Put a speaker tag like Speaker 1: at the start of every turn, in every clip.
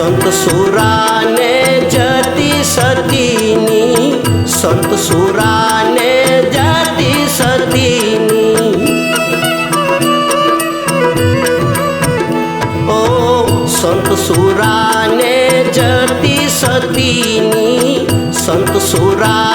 Speaker 1: સંત સુરાને જતી સતીની, સંત સુરાને જતી સતીની. ઓ સંત સુરાને જતી સતીની, સંત સુરા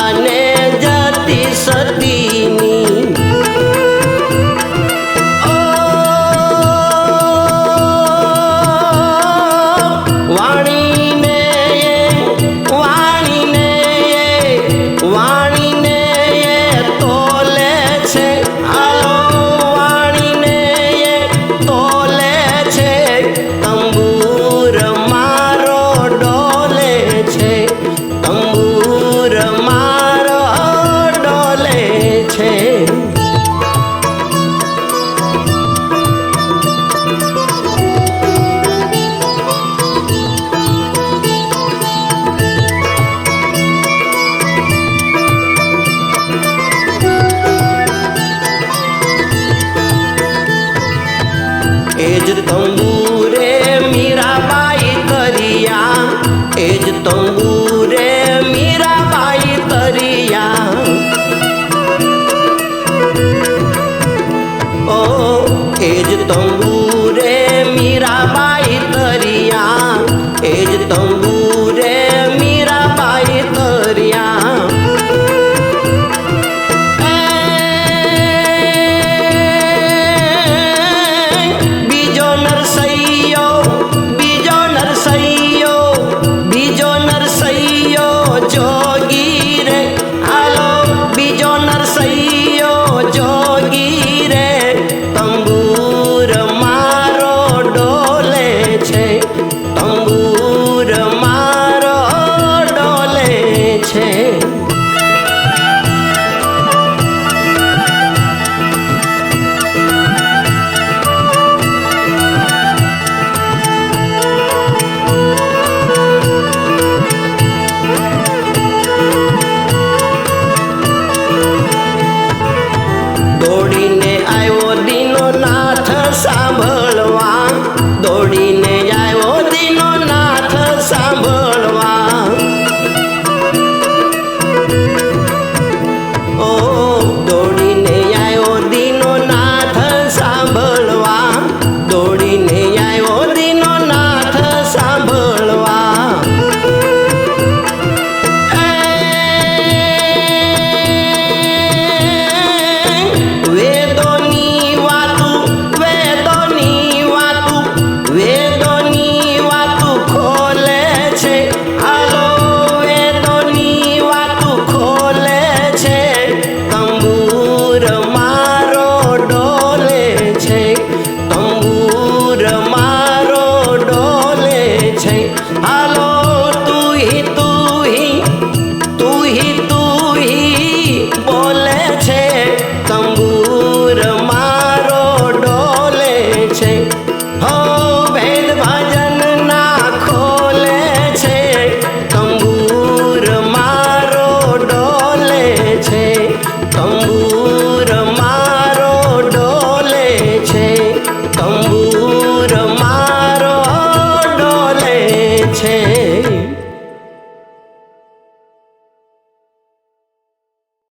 Speaker 1: तेज तंबूरे मीराबाई तरिया ओ तेज तंबू